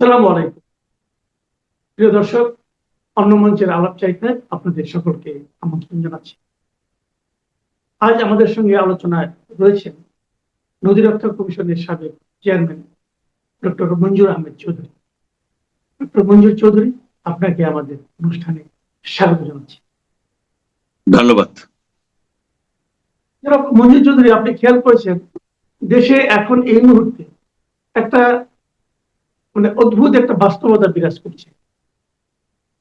সালাম আলাইকুম। প্রিয় দর্শক অন্য মঞ্চের আলাপ চাইতে আপনাদের সকলকে আমন্ত্রণ জানাচ্ছি। আজ আমাদের সঙ্গে আলোচনায় রয়েছেন নদী রক্ষা কমিশনের সাবেক chairman Doctor Manzur Ahmed Chowdhury. Doctor Manzur Chowdhury আপনাকে আমাদের অনুষ্ঠানে স্বাগত জানাচ্ছি। ধন্যবাদ। মঞ্জুর চৌধুরী আপনি খেয়াল করেছেন দেশে এখন এই মুহূর্তে একটা মানে অদ্ভুত একটা বাস্তবতা বিরাজ করছে।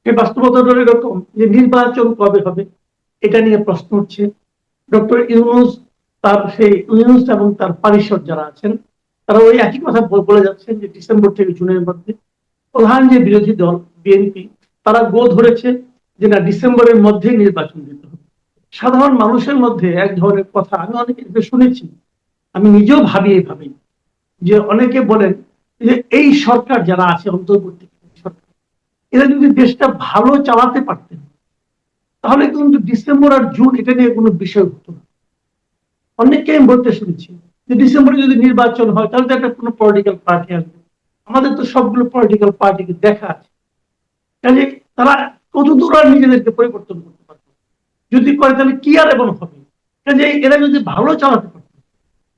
এই বাস্তবতাটা এরকম যে নির্বাচন কবে হবে, এটা নিয়ে প্রশ্ন উঠছে। ডক্টর ইউনুস, তার সেই ইউনুস এবং তার পারিষদ যারা আছেন, তারা ওই একই কথা বলে যাচ্ছেন যে ডিসেম্বর থেকে জুনের মধ্যে প্রধান যে বিরোধী দল, বিএনপি, তারা গো ধরেছে যে না, ডিসেম্বরের মধ্যেই নির্বাচন দিতে হবে। সাধারণ মানুষের মধ্যে এক ধরনের কথা আমি অনেকে শুনেছি, আমি নিজেও ভাবি এইভাবে যে অনেকে বলেন যে এই সরকার যারা আছে অন্তর্বর্তী সরকার, এরা যদি দেশটা ভালো চালাতে পারতেন, তাহলে কিন্তু ডিসেম্বর আর জুন এটা নিয়ে কোনো বিষয় হতো না। অনেককে আমি বলতে শুনেছি যে ডিসেম্বরে যদি নির্বাচন হয়, তাহলে তো একটা কোনো পলিটিক্যাল পার্টি আসবে। আমাদের তো সবগুলো পলিটিক্যাল পার্টিকে দেখা আছে। কাজে তারা কতদূর আর নিজেদেরকে পরিবর্তন করতে পারবে? যদি করে, তাহলে কি আর এমন হবে? কাজে এরা যদি ভালো চালাতে পারত,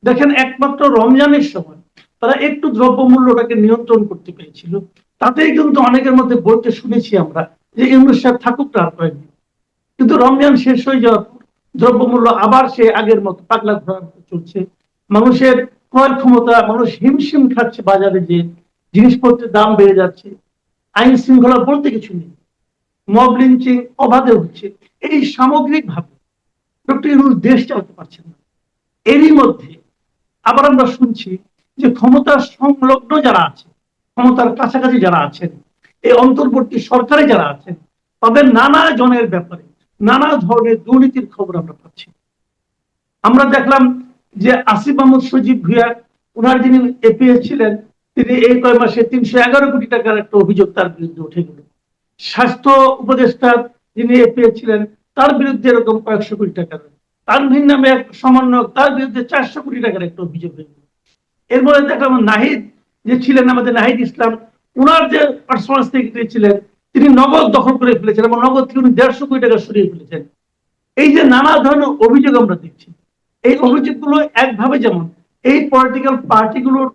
দেখেন একমাত্র রমজানের সময় তারা একটু দ্রব্যমূল্যটাকে নিয়ন্ত্রণ করতে পেরেছিল। তাতেই কিন্তু অনেকের মধ্যে বলতে শুনেছি আমরা যে ইউনুস সাহেব থাকুক না কয়েকদিন কিন্তু রমজান শেষ হয়ে যাওয়ার পর দ্রব্যমূল্য আবার সে আগের মতো পাগলা মতো চলছে। মানুষের ক্রয় ক্ষমতা, মানুষ হিমশিম খাচ্ছে বাজারে যে জিনিসপত্রের দাম বেড়ে যাচ্ছে। আইন শৃঙ্খলা বলতে কিছু নেই। মব লিঞ্চিং অবাধে হচ্ছে। এই সামগ্রিক ভাবে ডক্টর ইউনুস দেশ চালাতে পারছেন না। এরই মধ্যে আবার আমরা শুনছি যে ক্ষমতার সংলগ্ন যারা আছে, ক্ষমতার কাছাকাছি যারা আছেন, এই অন্তর্বর্তী সরকারে যারা আছেন, তাদের নানা জনের ব্যাপারে, নানা ধরনের দুর্নীতির খবর আমরা পাচ্ছি। আমরা দেখলাম যে আসিফ মাহমুদ সজীব ভুইয়া ওনার যিনি এপিএস ছিলেন, তিনি এই কয় মাসে তিনশো এগারো কোটি টাকার একটা অভিযোগ তার বিরুদ্ধে উঠে গেল। স্বাস্থ্য উপদেষ্টা যিনি এপিএস ছিলেন, তার বিরুদ্ধে এরকম কয়েকশো কোটি টাকার, তানভীর নামে এক সমন্বয়ক, তার বিরুদ্ধে চারশো কোটি টাকার একটা অভিযোগ হয়ে এর মধ্যে দেখলাম নাহিদ, যে ছিলেন আমাদের নাহিদ ইসলাম ওনার যে পার্সোনাল সেক্রেটারি ছিলেন, তিনি নগদ দখল করে ফেলেছেন এবং নগদ থেকে উনি দেড়শো কোটি টাকা সরিয়ে ফেলেছেন। এই যে নানা ধরনের অভিযোগ আমরা দেখছি, এই অভিযোগগুলো একভাবে যেমন, এই পলিটিক্যাল পার্টিগুলোর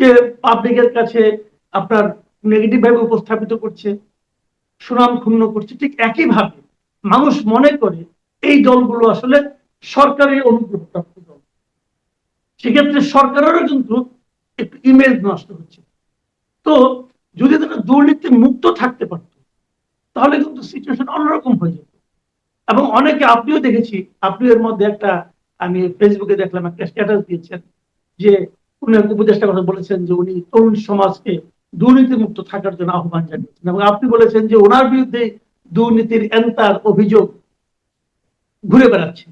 কে পাবলিকের কাছে আপনার নেগেটিভ ভাবে উপস্থাপিত করছে, সুনাম ক্ষুণ্ণ করছে, ঠিক একইভাবে মানুষ মনে করে এই দলগুলো আসলে সরকারের অনুগ্রহপ্রাপ্ত দল সেক্ষেত্রে সরকারেরও কিন্তু একটু ইমেজ নষ্ট হচ্ছে। তো যদি তারা দুর্নীতি মুক্ত থাকতে পারত, তাহলে কিন্তু সিচুয়েশন অন্যরকম হয়ে যেত। এবং অনেকে, আপনিও দেখেছি আপনি এর মধ্যে একটা, আমি ফেসবুকে দেখলাম, একটা স্ট্যাটাস দিয়েছেন যে উনি উপদেষ্টা কথা বলেছেন যে উনি তরুণ সমাজকে দুর্নীতি মুক্ত থাকার জন্য আহ্বান জানিয়েছেন। এবং আপনি বলেছেন যে ওনার বিরুদ্ধে দুর্নীতির এন্তার অভিযোগ ঘুরে বেড়াচ্ছে,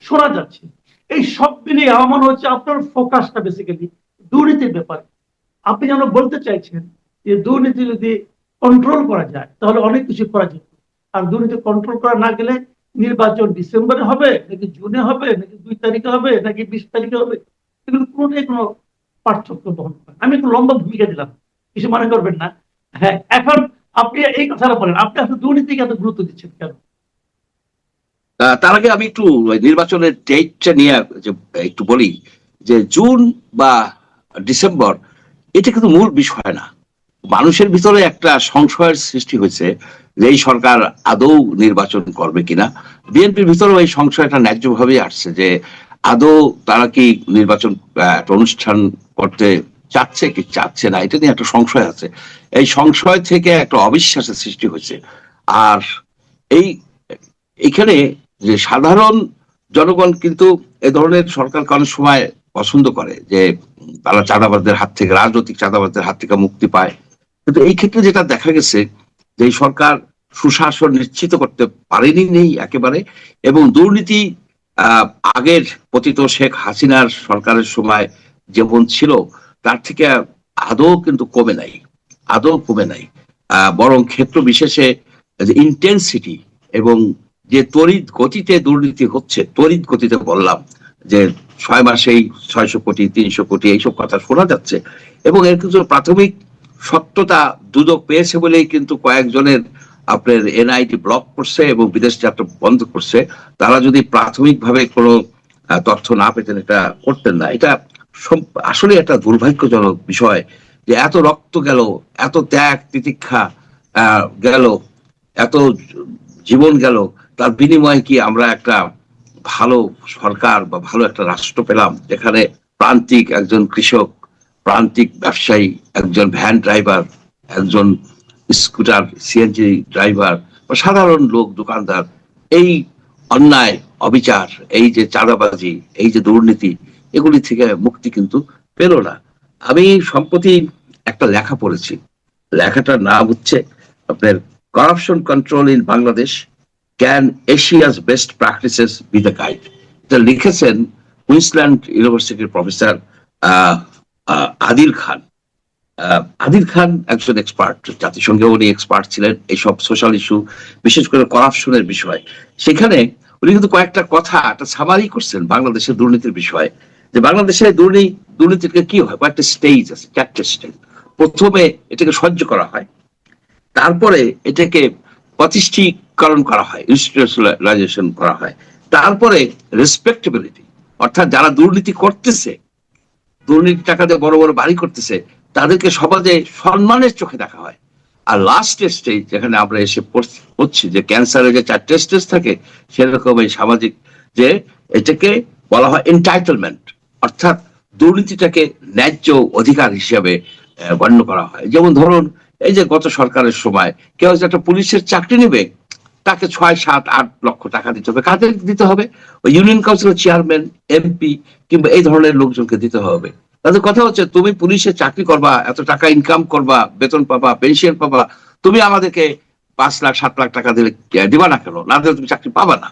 শোনা যাচ্ছে। এই সব মিলিয়ে আমার মনে হচ্ছে আপনার ফোকাসটা বেসিক্যালি দুর্নীতির ব্যাপারে। আপনি যেন বলতে চাইছেন যে দুর্নীতি যদি কন্ট্রোল করা যায়, তাহলে অনেক কিছু করা যেত। আর দুর্নীতি কন্ট্রোল করা না গেলে নির্বাচন ডিসেম্বরে হবে, নাকি জুনে হবে, নাকি দুই তারিখে হবে, নাকি বিশ তারিখে হবে, এগুলো কোনোটাই কোনো পার্থক্য বহন করে। আমি একটু লম্বা ভূমিকা দিলাম, কিছু মনে করবেন না। হ্যাঁ এখন আপনি এই কথাটা বলেন, আপনি আসলে দুর্নীতিকে এত গুরুত্ব দিচ্ছেন কেন? তার আগে আমি একটু নির্বাচনের ডেটটা নিয়ে একটু বলি যে, জুন বা ডিসেম্বর, এটা কিন্তু মূল বিষয় না। মানুষের ভিতরে একটা সংশয়ের সৃষ্টি হয়েছে যে, এই সরকার আদৌ নির্বাচন করবে কিনা। বিএনপির ভিতরেও এই সংশয়টা ন্যায্যভাবেই আসছে যে, আদৌ তারা কি নির্বাচন একটা অনুষ্ঠান করতে চাচ্ছে কি চাচ্ছে না, এটা নিয়ে একটা সংশয় আছে। এই সংশয় থেকে একটা অবিশ্বাসের সৃষ্টি হয়েছে। আর এই, এখানে যে সাধারণ জনগণ কিন্তু এ ধরনের সরকারকে অনেক সময় পছন্দ করে যে তারা চাঁদাবাজদের হাত থেকে, রাজনৈতিক চাঁদাবাজদের হাত থেকে মুক্তি পায়। কিন্তু এই ক্ষেত্রে যেটা দেখা গেছে যে সরকার সুশাসন নিশ্চিত করতে পারেনি নেই একেবারে এবং দুর্নীতি আগের পতিত শেখ হাসিনার সরকারের সময় যেমন ছিল, তার থেকে আদৌ কিন্তু কমে নাই, আদৌ কমে নাই। বরং ক্ষেত্র বিশেষে ইন্টেন্সিটি এবং যে তড়িৎ গতিতে দুর্নীতি হচ্ছে তড়িৎ গতিতে বললাম যে ছয় মাসেই ছয়শো কোটি, তিনশো কোটি এইসব কথা শোনা যাচ্ছে এবং এর কিছু প্রাথমিক সত্যতা দুদক পেয়েছে বলেই কিন্তু কয়েকজনের আপনার এনআইটি ব্লক করছে এবং বিদেশ যাত্রা বন্ধ করছে। তারা যদি প্রাথমিকভাবে কোনো তথ্য না পেতেন এটা করতেন না। এটা আসলে একটা দুর্ভাগ্যজনক বিষয় যে এত রক্ত গেল, এত ত্যাগ, তিতিক্ষা গেল, এত জীবন গেল তার বিনিময়ে কি আমরা একটা ভালো সরকার বা ভালো একটা রাষ্ট্র পেলাম? যেখানে প্রান্তিক একজন কৃষক, প্রান্তিক ব্যবসায়ী, একজন ভ্যান ড্রাইভার, একজন স্কুটার, সিএনজি ড্রাইভার বা সাধারণ লোক, দোকানদার, এই অন্যায়, অবিচার, এই যে চাঁদাবাজি, এই যে দুর্নীতি, এগুলি থেকে মুক্তি কিন্তু পেল না। আমি সম্প্রতি একটা লেখা পড়েছি। লেখাটার নাম হচ্ছে আপনার corruption control in Bangladesh can Asia's best practices be the guide এটা লিখেছেন কুইন্সল্যান্ড ইউনিভার্সিটির প্রফেসর আদিল খান। আদিল খান একজন এক্সপার্ট জাতিসংঘে উনি এক্সপার্ট ছিলেন এইসব সোশ্যাল ইস্যু বিশেষ করে করাপশনের বিষয়। সেখানে উনি কিন্তু কয়েকটা কথা, একটা সামারি করছেন বাংলাদেশের দুর্নীতির বিষয়ে। যে বাংলাদেশে দুর্নীতি দুর্নীতির কি হয়? কয়েকটা স্টেজ আছে, চারটে স্টেজ প্রথমে এটাকে সহ্য করা হয়, তারপরে এটাকে প্রতিষ্ঠিকরণ করা হয়, ইনস্টিটিউশনালাইজেশন করা হয়। তারপরে রেসপেক্টেবিলিটি অর্থাৎ যারা দুর্নীতি করতেছে দুর্নীতি টাকা দিয়ে বড় বড় বাড়ি করতেছে, তাদেরকে সমাজে সম্মানের চোখে দেখা হয়। আর লাস্ট স্টেজ যেখানে আমরা এসে পড়ছি- যে ক্যান্সারের যে চারটে স্টেজ থাকে, সেরকম এই সামাজিক যে এটাকে বলা হয় এন্টাইটেলমেন্ট অর্থাৎ দুর্নীতিটাকে ন্যায্য অধিকার হিসেবে গণ্য করা হয়। যেমন ধরুন, এই যে গত সরকারের সময় কেউ যে একটা পুলিশের চাকরি নেবে তাকে ছয়, সাত, আট লক্ষ টাকা দিতে হবে। কাদের দিতে হবে? ওই ইউনিয়ন কাউন্সিলের চেয়ারম্যান এমপি কিংবা এই ধরনের লোকজনকে দিতে হবে। তাদের কথা হচ্ছে, তুমি পুলিশে চাকরি করবা, এত টাকা ইনকাম করবা, বেতন পাবা পেনশন পাবা, তুমি আমাদেরকে পাঁচ লাখ, সাত লাখ টাকা দিলে দিবা না কেন? না দিলে তুমি চাকরি পাবা না।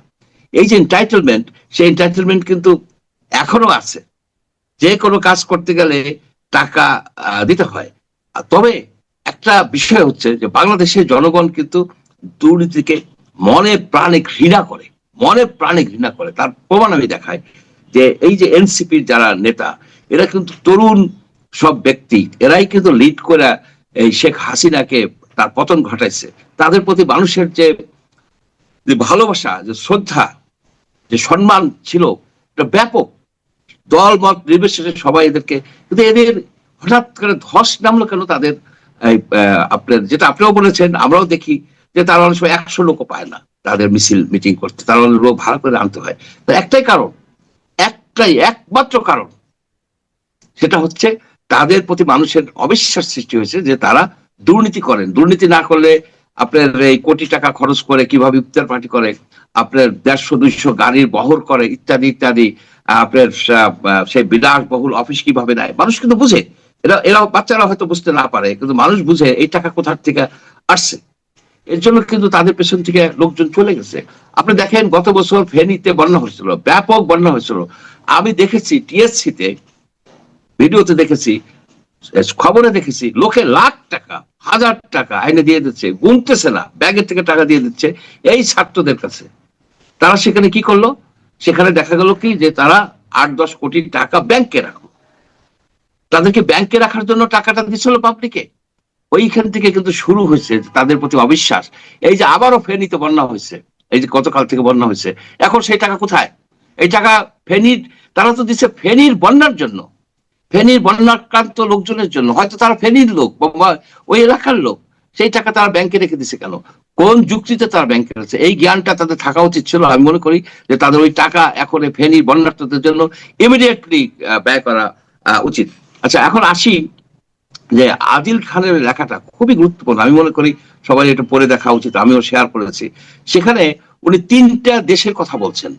এই যে এন্টাইটেলমেন্ট সেই এন্টাইটেলমেন্ট কিন্তু এখনও আছে। যে কোনো কাজ করতে গেলে টাকা দিতে হয়। তবে একটা বিষয় হচ্ছে যে বাংলাদেশের জনগণ কিন্তু দুর্নীতিকে মনে প্রাণে ঘৃণা করে, মনে প্রাণে ঘৃণা করে। তার প্রমাণ আমি দেখাই যে এই যে এনসিপির যারা নেতা, এরা কিন্তু তরুণ সব ব্যক্তি, এরাই কিন্তু লিড করে এই শেখ হাসিনাকে তার পতন ঘটাইছে। তাদের প্রতি মানুষের যে ভালোবাসা, যে শ্রদ্ধা, যে সম্মান ছিল, এটা ব্যাপক। দল, মত নির্বিশেষে সবাই এদেরকে, কিন্তু এদের হঠাৎ করে ধস নামলো কেন তাদের? আপনার যেটা আপনিও বলেছেন, আমরাও দেখি। যে তারা অনেক সময় একশো লোকও পায় না তাদের মিছিল, মিটিং করতে। তারা অনেক লোক ভাড়া করে আনতে হয়। তো একটাই কারণ, একটাই, একমাত্র কারণ, সেটা হচ্ছে তাদের প্রতি মানুষের অবিশ্বাস সৃষ্টি হয়েছে যে তারা দুর্নীতি করেন। দুর্নীতি না করলে আপনার এই কোটি টাকা খরচ করে কীভাবে ইফতার পার্টি করে, আপনার দেড়শো, দুইশো গাড়ির বহর করে, ইত্যাদি ইত্যাদি, আপনার সেই বিলাস বহুল অফিস কীভাবে নেয়? মানুষ কিন্তু বুঝে। এরা এরা বাচ্চারা হয়তো বুঝতে না পারে, কিন্তু মানুষ বুঝে এই টাকা কোথার থেকে আসছে। এর জন্য কিন্তু তাদের পেছন থেকে লোকজন চলে গেছে। আপনি দেখেন, গত বছর ফেনীতে বন্যা হয়েছিল, ব্যাপক বন্যা হয়েছিল। আমি দেখেছি টিএসসি তে ভিডিওতে দেখেছি, খবরে দেখেছি, লোকে লাখ টাকা, হাজার টাকা আইনে দিয়ে দিচ্ছে, গুনতেছে না, ব্যাগের থেকে টাকা দিয়ে দিচ্ছে এই ছাত্রদের কাছে। তারা সেখানে কি করল? সেখানে দেখা গেল কি, যে তারা আট, দশ কোটি টাকা ব্যাংকে রাখল। তাদেরকে ব্যাংকে রাখার জন্য টাকাটা দিচ্ছিল পাবলিকে ওইখান থেকে কিন্তু শুরু হয়েছে তাদের প্রতি অবিশ্বাস। এই যে আবারও ফেনীতে বন্যা হয়েছে, এই যে গতকাল থেকে বন্যা হয়েছে, এখন সেই টাকা কোথায়? এই টাকা ফেনীর, তারা তো দিচ্ছে ফেনীর বন্যার জন্য, ফেনীর বন্যাক্রান্ত লোকজনের জন্য। হয়তো তারা ফেনীর লোক ওই এলাকার লোক, সেই টাকা তারা ব্যাংকে রেখে দিছে কেন? কোন যুক্তিতে তারা ব্যাংকে রেখেছে এই জ্ঞানটা তাদের থাকা উচিত ছিল। আমি মনে করি যে তাদের ওই টাকা এখন ফেনীর বন্যার্থদের জন্য ইমিডিয়েটলি ব্যয় করা উচিত। আচ্ছা এখন আসি যে আদিল খানের লেখাটা খুবই গুরুত্বপূর্ণ। আমি মনে করি সবাই এটা পড়ে দেখা উচিত, আমিও শেয়ার করেছি। সেখানে উনি তিনটা দেশের কথা বলছেন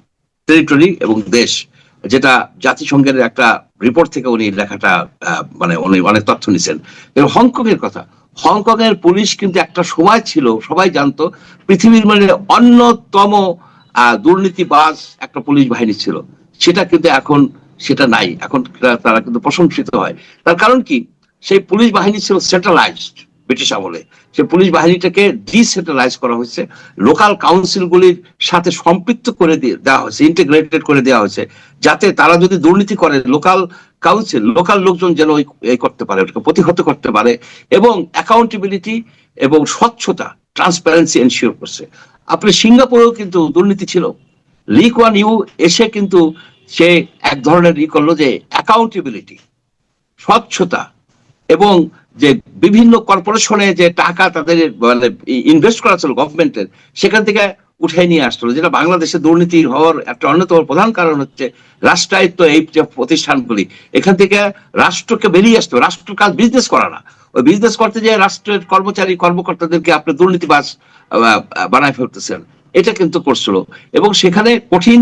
টেরিটরি এবং দেশ, যেটা জাতিসংঘের একটা রিপোর্ট থেকে উনি লেখাটা মানে উনি অনেক তথ্য নিছেন। এবং হংকং এর কথা হংকং এর পুলিশ কিন্তু একটা সময় ছিল, সবাই জানতো, পৃথিবীর মানে অন্যতম দুর্নীতিবাজ একটা পুলিশ বাহিনী ছিল। সেটা কিন্তু এখন, সেটা নাই। এখন তারা কিন্তু প্রশংসিত হয়। তার কারণ কি? সেই পুলিশ বাহিনী ছিল সেন্ট্রালাইজড ব্রিটিশ আমলে। সেই পুলিশ বাহিনীটাকে ডিসেন্ট্রালাইজ করা হয়েছে। লোকাল কাউন্সিলগুলির সাথে সম্পৃক্ত করে দিয়ে দেওয়া হয়েছে ইন্টিগ্রেটেড করে দেওয়া হয়েছে, যাতে তারা যদি দুর্নীতি করে লোকাল কাউন্সিল লোকাল লোকজন যেন এই করতে পারে, ওটাকে প্রতিহত করতে পারে, এবং অ্যাকাউন্টেবিলিটি এবং স্বচ্ছতা ট্রান্সপারেন্সি এনশিওর করছে। আপনি সিঙ্গাপুরেও কিন্তু দুর্নীতি ছিল। লিক ওয়ান ইউ এসে কিন্তু সে এক ধরনের ই করল যে অ্যাকাউন্টেবিলিটি স্বচ্ছতা এবং যে বিভিন্ন কর্পোরেশনে যে টাকা তাদের মানে ইনভেস্ট করা ছিল গভর্নমেন্টের সেখান থেকে উঠে নিয়ে আসলো যেটা বাংলাদেশে দুর্নীতি হওয়ার একটা অন্যতম প্রধান কারণ হচ্ছে রাষ্ট্রায়ত্ত এই যে প্রতিষ্ঠানগুলি। এখান থেকে রাষ্ট্রকে বেরিয়ে আসতো রাষ্ট্র কাজ বিজনেস করা না। ওই বিজনেস করতে যে রাষ্ট্রের কর্মচারী কর্মকর্তাদেরকে আপনি দুর্নীতিবাজ আহ, বানায় ফেলতেছেন। এটা কিন্তু করছিল। এবং সেখানে কঠিন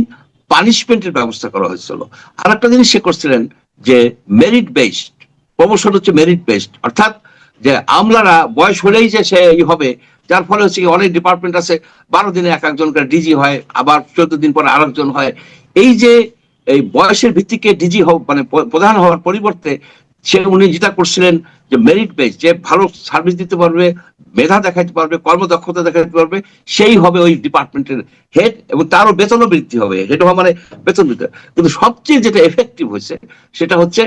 পানিশমেন্টের ব্যবস্থা করা হয়েছিল। আর একটা জিনিস সে করছিলেন যে মেরিট বেসড প্রমোশন হচ্ছে মেরিট বেসড অর্থাৎ যে আমলারা বয়স হলেই যে সে ই হবে, যার ফলে হচ্ছে কি অনেক ডিপার্টমেন্ট আছে, বারো দিনে এক একজন করে ডিজি হয়, আবার চোদ্দ দিন পরে আরেকজন হয়। এই যে এই বয়সের ভিত্তিকে ডিজি হওয়া মানে প্রধান হওয়ার পরিবর্তে সে উনি যেটা করছিলেন যে মেরিট বেস যে ভালো সার্ভিস দিতে পারবে, মেধা দেখাতে পারবে, কর্মদক্ষতা দেখাতে পারবে, সেই হবে ওই ডিপার্টমেন্টের হেড এবং তারও বেতনও বৃদ্ধি হবে। হেড হওয়া মানে বেতন বৃদ্ধি কিন্তু সবচেয়ে যেটা এফেক্টিভ হয়েছে, সেটা হচ্ছে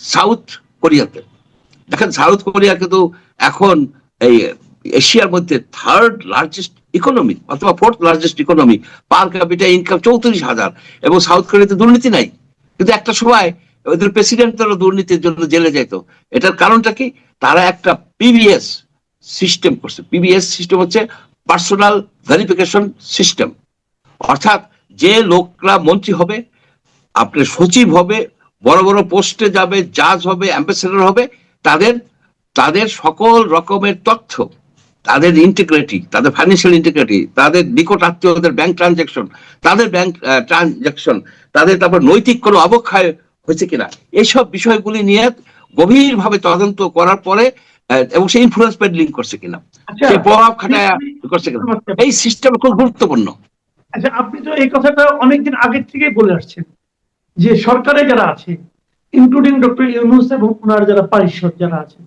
সাউথ কোরিয়াতে। দেখেন, সাউথ কোরিয়া কিন্তু এখন এই এশিয়ার মধ্যে থার্ড লার্জেস্ট ইকোনমি অথবা fourth largest economy per capita income চৌত্রিশ হাজার, এবং সাউথ কোরিয়াতে দুর্নীতি নাই। কিন্তু একটা সময় ওদের প্রেসিডেন্টেরও দুর্নীতির জন্য জেলে যেত এটার কারণটা কি? তারা একটা পিবিএস সিস্টেম করছে। পিবিএস সিস্টেম হচ্ছে পার্সোনাল ভেরিফিকেশন সিস্টেম অর্থাৎ যে লোকরা মন্ত্রী হবে আপনার সচিব হবে বড় বড় পোস্টে যাবে জাজ হবে অ্যাম্বাসেডর হবে তাদের তাদের সকল রকমের তথ্য তাদের ইন্টিগ্রিটি তাদের ফাইন্যান্সিয়াল ইন্টিগ্রিটি তাদের নিকট আত্মীয়দের ব্যাংক ট্রানজাকশন তাদের ব্যাংক ট্রানজাকশন তাদের তারপর নৈতিক কোনো অবক্ষয় হয়েছে কিনা এইসব বিষয়গুলি নিয়ে গভীরভাবে তদন্ত করার পরে এবং সেই ইনফ্লুয়েন্স পেডলিং করছে কিনা আচ্ছা সেই প্রভাব খাটায় করছে কিনা। এই সিস্টেম খুব গুরুত্বপূর্ণ। আচ্ছা আপনি তো এই কথাটা অনেকদিন আগের থেকেই বলে আসছেন। যে সরকারে যারা আছে ইনক্লুডিং ডক্টর ইউনুস এবং ওনার যারা পারিষদ যারা আছে,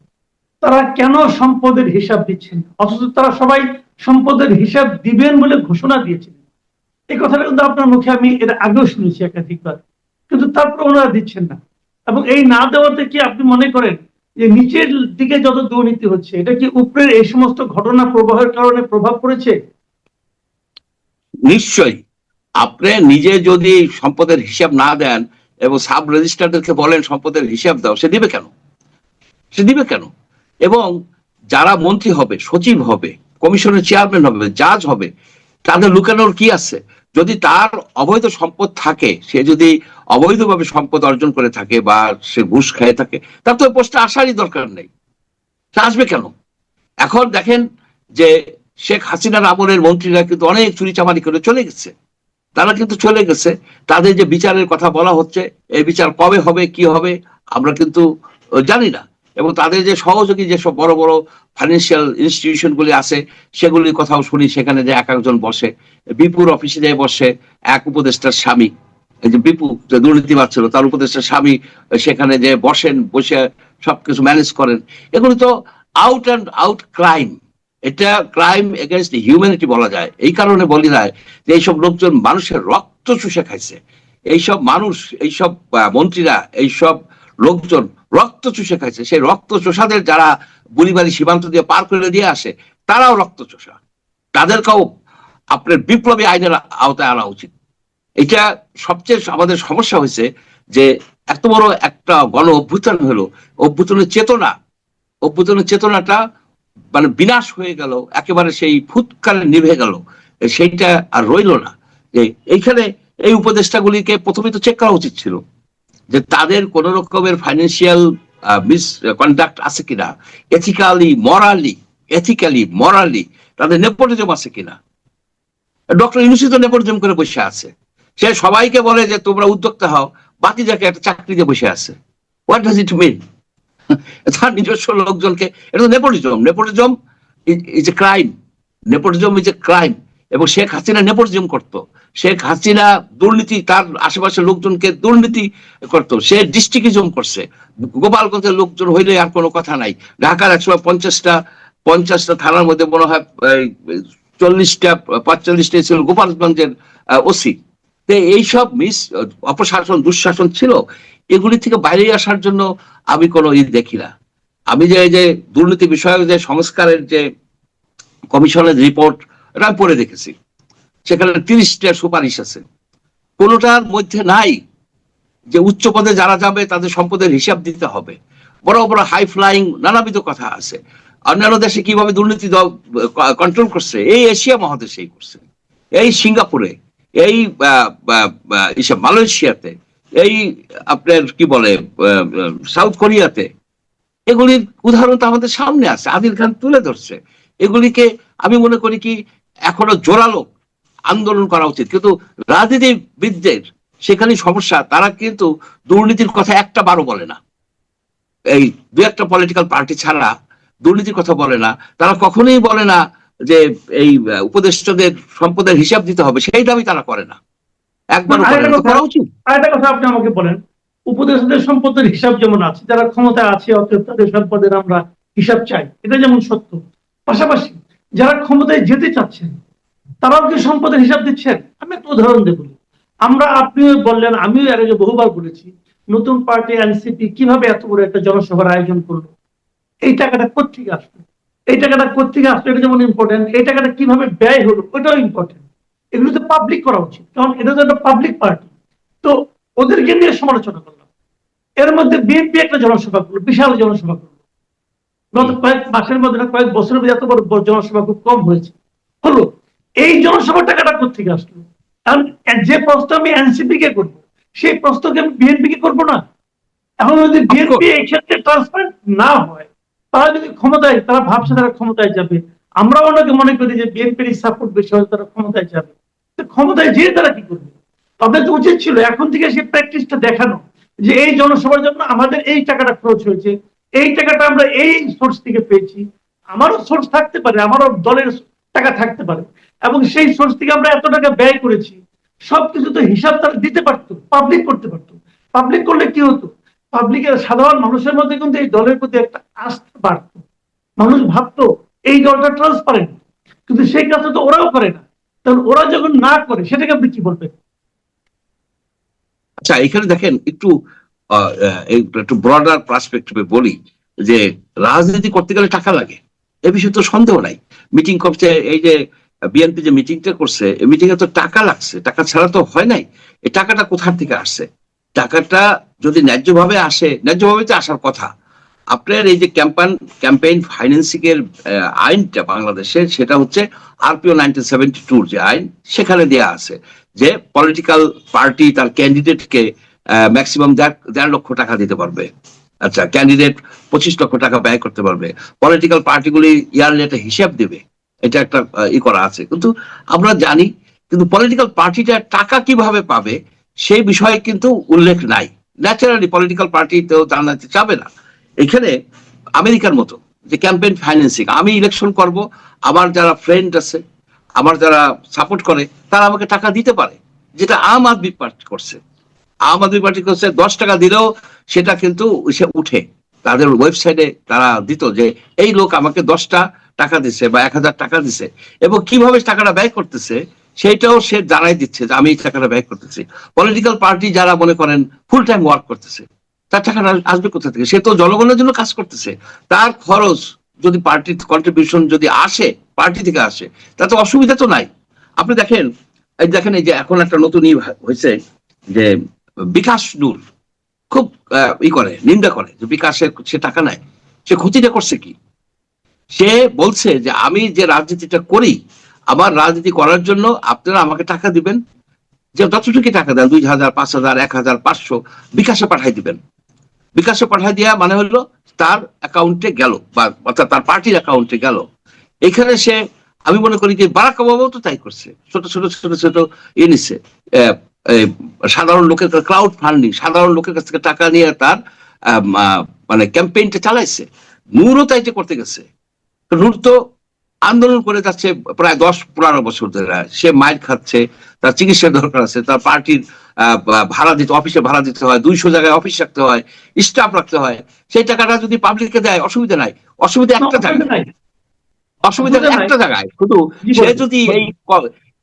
তারা কেন সম্পদের হিসাব দিচ্ছেন? অথচ তারা সবাই সম্পদের হিসাব দিবেন বলে ঘোষণা দিয়েছিলেন। এই কথাটা কিন্তু আপনার মুখে আমি এর আগেও শুনেছি একাধিকবার। কিন্তু তারপর ওনারা দিচ্ছেন না। এবং এই না দেওয়াতে কি আপনি মনে করেন যে নিচের দিকে যত দুর্নীতি হচ্ছে, এটা কি উপরের এই সমস্ত ঘটনা প্রবাহের কারণে প্রভাব পড়েছে? নিশ্চয়ই। আপনি নিজে যদি সম্পদের হিসাব না দেন এবং সাব রেজিস্ট্রারদেরকে বলেন সম্পদের হিসাব দাও, সে দিবে কেন? সে দিবে কেন? এবং যারা মন্ত্রী হবে, সচিব হবে, কমিশনের চেয়ারম্যান হবে, জাজ হবে, তাদের লুকানোর কি আছে? যদি তার অবৈধ সম্পদ থাকে, সে যদি অবৈধভাবে সম্পদ অর্জন করে থাকে বা সে ঘুষ খেয়ে থাকে, তার তো পোস্টে আসারই দরকার নেই। সে আসবে কেন? এখন দেখেন যে শেখ হাসিনার আমলের মন্ত্রীরা কিন্তু অনেক চুরি চামারি করে চলে গেছে। তারা কিন্তু চলে গেছে। তাদের যে বিচারের কথা বলা হচ্ছে, এই বিচার কবে হবে, কি হবে, আমরা কিন্তু জানি না। এবং তাদের যে সহযোগী যেসব বড় বড় ফাইন্যান্সিয়াল ইনস্টিটিউশন গুলি আছে, সেগুলির কথাও শুনি, সেখানে যে এক একজন বসে। বিপুর অফিসে যায় বসে, এক উপদেষ্টার স্বামী। এই যে বিপু, যে দুর্নীতিবাদ ছিল, তার উপদেষ্টার স্বামী, সেখানে যে বসেন, বসে সবকিছু ম্যানেজ করেন। এগুলো তো আউট অ্যান্ড আউট ক্রাইম এটা ক্রাইম এগেনস্ট হিউম্যানিটি বলা যায়। এই কারণে বলি যায় যে এইসব লোকজন মানুষের রক্ত চুষে খাইছে। এইসব মানুষ, এইসব মন্ত্রীরা, এইসব লোকজন রক্ত চুষে খাইছে। সেই রক্ত চোষাদের যারা বুড়িবাড়ি সীমান্ত দিয়ে পার করে দিয়ে আসে, তারাও রক্ত চোষা। তাদেরকেও আপনার বিপ্লবী আইনের আওতায় আনা উচিত। এটা সবচেয়ে আমাদের সমস্যা হয়েছে যে এত বড় একটা গণ অভ্যুত্থান হলো। অভ্যুত্থানের চেতনা, অভ্যুত্থানের চেতনাটা মানে বিনাশ হয়ে গেল, একেবারে সেই ফুৎকালে নিভে গেল, সেইটা আর রইল না। যে এইখানে এই উপদেষ্টাগুলিকে প্রথমে তো চেক করা উচিত ছিল যে তাদের কোন রকমের ফাইন্যান্সিয়াল মিস কন্ডাক্ট আছে কিনা এথিক্যালি মরালি এথিক্যালি মরালি তাদের নেপোটিজম আছে কিনা। ডক্টর ইউনুসি তো নেপোটিজম করে বসে আছে। সে সবাইকে বলে যে তোমরা উদ্যোক্তা হও, বাকি যাকে একটা চাকরিতে বসে আছে। হোয়াট ডাজ ইট মিন তার নিজস্ব লোকজনকে, এটা তো nepotism nepotism is a crime nepotism is a crime এবং শেখ হাসিনা নেপোটিজম করতো। শেখ হাসিনা দুর্নীতি, তার আশেপাশের লোকজনকে দুর্নীতি করতো। সে ডিস্ট্রিক্টিজম করছে। গোপালগঞ্জের লোকজন হইলে আর কোনো কথা নাই। ঢাকার একসময় পঞ্চাশটা পঞ্চাশটা থানার মধ্যে মনে হয় চল্লিশটা পঁয়তাল্লিশটা ছিল গোপালগঞ্জের ওসি। এইসব মিস, অপশাসন, দুঃশাসন ছিল। এগুলি থেকে বাইরে আসার জন্য আমি কোনো ই দেখি না। আমি যে যে দুর্নীতি বিষয়ক যে সংস্কারের যে কমিশনের রিপোর্ট এটা আমি পড়ে দেখেছি। সেখানে তিরিশটা সুপারিশ আছে। কোনোটার মধ্যে নাই যে উচ্চ পদে যারা যাবে তাদের সম্পদের হিসাব দিতে হবে। বড় বড় হাই ফ্লাইং নানাবিধ কথা আছে। অন্যান্য দেশে কীভাবে দুর্নীতি কন্ট্রোল করছে, এই এশিয়া মহাদেশেই করছে। এই সিঙ্গাপুরে, এই মালয়েশিয়াতে এই আপনার কি বলে সাউথ কোরিয়াতে এগুলির উদাহরণ তো আমাদের সামনে আছে, আদিল খান তুলে ধরছে। এগুলিকে আমি মনে করি কি, এখনও জোরালো আন্দোলন করা উচিত। কিন্তু রাজনীতিবিদদের সেখানে সমস্যা, তারা কিন্তু দুর্নীতির কথা একটা বারও বলে না। এই দু একটা পলিটিক্যাল পার্টি ছাড়া দুর্নীতির কথা বলে না। তারা কখনোই বলে না যে এই উপদেষ্টাদের সম্পদের হিসাব দিতে হবে, সেই দাবি তারা করে না। একবার না, আরেকটা করে কথা- করা উচিত। আরেকটা কথা আপনি আমাকে বলেন উপদেশদের সম্পদের হিসাব যেমন আছে যারা ক্ষমতায় আছে অতএব তাদের সম্পদের আমরা হিসাব চাই এটা যেমন সত্য। পাশাপাশি যারা ক্ষমতায় যেতে চাচ্ছেন তারাও কি সম্পদের হিসাব দিচ্ছেন? আমি একটা উদাহরণ দেব আমরা আপনিও বললেন আমিও এর আগে বহুবার বলেছি নতুন পার্টি এনসিপি কীভাবে এত বড় একটা জনসভার আয়োজন করল? এই টাকাটা কোথেকে আসলো? এই টাকাটা কোথেকে আসলো? এটা যেমন ইম্পর্টেন্ট এই টাকাটা কীভাবে ব্যয় হলো? ওটাও ইম্পর্টেন্ট এগুলো তো পাবলিক করা উচিত। কারণ এটা তো একটা পাবলিক পার্টি তো ওদেরকে নিয়ে সমালোচনা করলাম। এর মধ্যে বিএনপি একটা জনসভা করল বিশাল জনসভা করল। গত কয়েক মাসের মধ্যে না কয়েক বছরের মধ্যে এত বড় জনসভা খুব কম হয়েছে। হলো এই জনসভার টাকাটা কোথেকে আসলো? কারণ যে প্রশ্ন আমি এনসিপি কে করব সেই প্রশ্নকে আমি বিএনপি কে করব না। এখন যদি বিএনপি এই ক্ষেত্রে ট্রান্সপারেন্ট না হয় তারা যদি ক্ষমতায় তারা ভাবছে তারা ক্ষমতায় যাবে। আমরা অনেকে মনে করি যে বিএনপির সাপোর্ট বেশি হলে তারা ক্ষমতায় যাবে। ক্ষমতায় যেয়ে তারা কি করবে? তাদের তো উচিত ছিল এখন থেকে সেই প্র্যাকটিসটা দেখানো, যে এই জনসভার জন্য আমাদের এই টাকাটা খরচ হয়েছে, এই টাকাটা আমরা এই সোর্স থেকে পেয়েছি, আমারও সোর্স থাকতে পারে, আমারও দলের টাকা থাকতে পারে, এবং সেই সোর্স থেকে আমরা এত টাকা ব্যয় করেছি, সবকিছু তো হিসাব তারা দিতে পারতো পাবলিক করতে পারতো। পাবলিক করলে কি হতো? পাবলিকের সাধারণ মানুষের মধ্যে কিন্তু এই দলের প্রতি একটা আস্থা বাড়তো। মানুষ ভাবতো, এই দলটা ট্রান্সপারেন্ট কিন্তু সেই কাজটা তো ওরাও করে না। কারণ ওরা যখন না করে, সেটাকে আপনি কি বলবেন? আচ্ছা এখানে দেখেন একটু একটু ব্রডার পার্সপেক্টিভে বলি যে রাজনীতি করতে গেলে টাকা লাগে। এ বিষয়ে তো সন্দেহ নাই। মিটিং করছে, এই যে বিএনপি যে মিটিংটা করছে, এই মিটিং এ তো টাকা লাগছে। টাকা ছাড়া তো হয় নাই। এই টাকাটা কোথার থেকে আসছে? টাকাটা যদি ন্যায্যভাবে আসে, ন্যায্যভাবে তো আসার কথা। আপনার এই যে ক্যাম্পান ক্যাম্পেইন ফাইন্যান্সিং এর আইনটা বাংলাদেশে, সেটা হচ্ছে আরপিও নাইনটিন সেভেন্টি টুর যে আইন, সেখানে দেয়া আছে যে পলিটিক্যাল পার্টি তার ক্যান্ডিডেটকে ম্যাক্সিমাম দেড় লক্ষ টাকা দিতে পারবে। আচ্ছা ক্যান্ডিডেট পঁচিশ লক্ষ টাকা ব্যয় করতে পারবে। পলিটিক্যাল পার্টিগুলি ইয়ারলি একটা হিসাব দেবে। এটা একটা ই করা আছে। কিন্তু আমরা জানি, কিন্তু পলিটিক্যাল পার্টিটা টাকা কীভাবে পাবে, সেই বিষয়ে কিন্তু উল্লেখ নাই। ন্যাচারালি পলিটিক্যাল পার্টি তো জানাতে চাবে না। এখানে আমেরিকার মতো যে ক্যাম্পেইন ফাইন্যান্সিং, আমি ইলেকশন করব, আমার যারা ফ্রেন্ড আছে, আমার যারা সাপোর্ট করে, তারা আমাকে টাকা দিতে পারে, যেটা আম আদমি পার্টি করছে। আম আদমি পার্টি করছে, দশ টাকা দিলেও সেটা কিন্তু সে উঠে। তাদের ওয়েবসাইটে তারা দিত যে, এই লোক আমাকে দশটা টাকা দিছে বা এক হাজার টাকা দিছে। এবং কীভাবে টাকাটা ব্যয় করতেছে, সেইটাও সে জানাই দিচ্ছে যে, আমি এই টাকাটা ব্যয় করতেছি। পলিটিক্যাল পার্টি যারা মনে করেন ফুল টাইম ওয়ার্ক করতেছে। তার টাকাটা আসবে কোথা থেকে? সে তো জনগণের জন্য কাজ করতেছে। তার খরচ যদি পার্টির কন্ট্রিবিউশন যদি আসে পার্টি থেকে আসে, তাতে অসুবিধা তো নাই। আপনি দেখেন, এই দেখেন এই যে এখন একটা নতুন ই হয়েছে যে বিকাশ নূর খুব ই করে, নিন্দা করে যে বিকাশের সে টাকা নেয় সে ক্ষতিটা করছে কি? সে বলছে যে আমি যে রাজনীতিটা করি, আমার রাজনীতি করার জন্য আপনারা আমাকে টাকা দিবেন। যে যতটুকু টাকা দেন, দুই হাজার, পাঁচ হাজার, এক হাজার, পাঁচশো বিকাশে পাঠাই দিবেন। বিকাশে পাঠাই দেওয়া মানে হলো তার অ্যাকাউন্টে গেল বা অর্থাৎ তার পার্টির অ্যাকাউন্টে গেল। এখানে সে, আমি মনে করি যে বারাক ওবামাও তো তাই করছে। ছোট ছোট ছোট ছোট ইয়ে নিচ্ছে সাধারণ লোকের ক্রাউড ফান্ডিং সাধারণ লোকের কাছ থেকে টাকা নিয়ে তার মানে ক্যাম্পেইনটা চালাইছে। নূরও তাইতে করতে গেছে। নূর তো আন্দোলন করে যাচ্ছে প্রায় দশ পনেরো বছর ধরে। সে মাইর খাচ্ছে তার চিকিৎসার দরকার আছে তার পার্টির ভাড়া দিতে অফিসে ভাড়া দিতে হয় দুইশো জায়গায় অফিস রাখতে হয় স্টাফ রাখতে হয়। সেই টাকাটা যদি পাবলিককে দেয় অসুবিধা নাই। অসুবিধা একটা জায়গায়। অসুবিধা একটা জায়গায়। শুধু সে যদি এই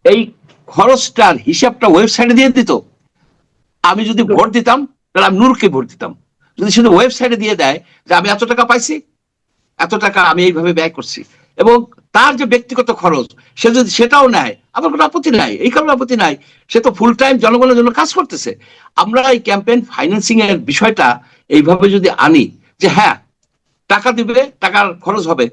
এই খরচটার হিসাবটা ওয়েবসাইটে দিয়ে দিত আমি যদি ভোট দিতাম তাহলে আমি নূরকে ভোট দিতাম। যদি শুধু ওয়েবসাইটে দিয়ে দেয় যে আমি এত টাকা পাইছি এত টাকা আমি এইভাবে ব্যয় করছি। এবং তার যে ব্যক্তিগত খরচ, সে যদি সেটাও নেয় আমার কোনো আপত্তি নাই, এই কারণে আপত্তি নাই, সে তো ফুল টাইম জনগণের জন্য কাজ করতেছে। আমরা এই ক্যাম্পেইন ফাইন্যান্সিং এর বিষয়টা এইভাবে যদি আনি, যে হ্যাঁ টাকা দিবে, টাকার খরচ হবে,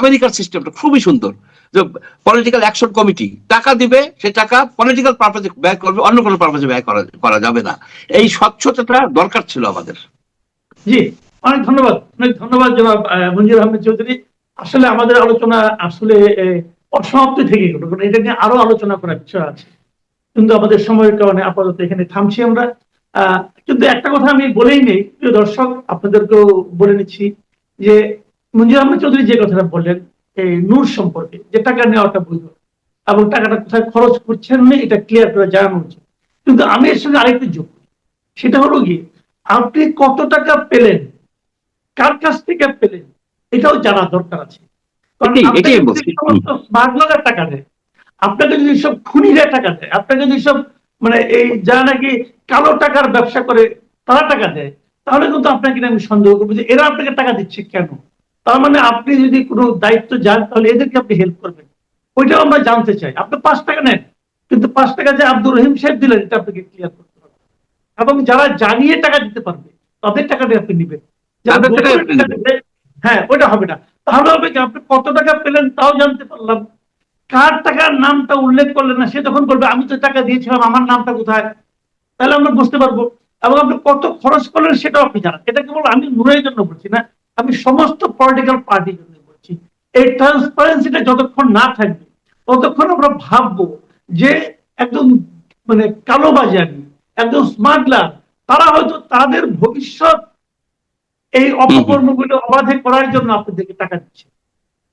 আমেরিকার সিস্টেমটা খুবই সুন্দর, যে পলিটিক্যাল অ্যাকশন কমিটি টাকা দিবে, সে টাকা পলিটিক্যাল পারপাজে ব্যয় করবে, অন্য কোনো পারপাজে ব্যয় করা যাবে না। এই স্বচ্ছতাটা দরকার ছিল আমাদের। জি, অনেক ধন্যবাদ অনেক ধন্যবাদ জনাব মঞ্জুর আহমেদ চৌধুরী। আসলে আমাদের আলোচনা আসলে অসমাপ্তি থেকে গেল, কারণ এটা নিয়ে আরও আলোচনা করার বিষয় আছে। কিন্তু আমাদের সময়ের কারণে আপাতত এখানে থামছি আমরা। কিন্তু একটা কথা আমি বলেই নেই, প্রিয় দর্শক, আপনাদেরকেও বলে নিচ্ছি যে মঞ্জুর আহমেদ চৌধুরী যে কথাটা বললেন এই নূর সম্পর্কে, যে টাকা নেওয়াটা বৈধ এবং টাকাটা কোথায় খরচ করছেন না এটা ক্লিয়ার করে জানানো উচিত কিন্তু আমি এর সঙ্গে আরেকটু যোগ সেটা হলো গিয়ে, আপনি কত টাকা পেলেন, কার কাছ থেকে পেলেন এটাও জানা দরকার আছে। স্মাগলারের টাকা দেয় আপনাকে যদি সব খুনিরা টাকা দেয় আপনাকে যদি সব মানে এই যারা নাকি কালো টাকার ব্যবসা করে তারা টাকা দেয় তাহলে কিন্তু আপনাকে আমি সন্দেহ করব যে এরা আপনাকে টাকা দিচ্ছে কেন? তার মানে আপনি যদি কোনো দায়িত্ব যান তাহলে এদেরকে আপনি হেল্প করবেন। ওইটাও আমরা জানতে চাই। আপনি পাঁচ টাকা নেন কিন্তু পাঁচ টাকা যে আব্দুর রহিম সাহেব দিলেন এটা আপনাকে ক্লিয়ার করতে হবে। এবং যারা জানিয়ে টাকা দিতে পারবে তাদের টাকাটা আপনি নেবেন। হ্যাঁ ওইটা হবে না। তাহলে হবে কি, আপনি কত টাকা পেলেন তাও জানতে পারলাম। কার টাকার নামটা উল্লেখ করলেন না, সে তখন বলবে, আমি তো টাকা দিয়েছিলাম, আমার নামটা কোথায়? তাহলে আমরা বুঝতে পারব। এবং আপনি কত খরচ করলেন সেটাও আপনি জানান। এটা কেবল আমি নুরের জন্য বলছি না, আমি সমস্ত পলিটিক্যাল পার্টির জন্য বলছি। এই ট্রান্সপারেন্সিটা যতক্ষণ না থাকবে, ততক্ষণ আমরা ভাববো যে একজন মানে কালো কালোবাজারি একজন স্মাগলার তারা হয়তো তাদের ভবিষ্যৎ এই অপকর্মগুলো অবাধে করার জন্য আপনাদেরকে টাকা দিচ্ছে।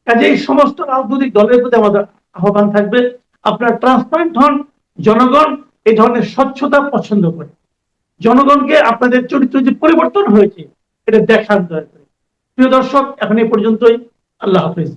কাজে এই সমস্ত রাজনৈতিক দলের প্রতি আমাদের আহ্বান থাকবে আপনারা ট্রান্সপারেন্ট হন জনগণ এই ধরনের স্বচ্ছতা পছন্দ করে। জনগণকে আপনাদের চরিত্র যে পরিবর্তন হয়েছে এটা দেখান দয়া করে প্রিয় দর্শক এখন এই পর্যন্তই। আল্লাহ হাফিজ।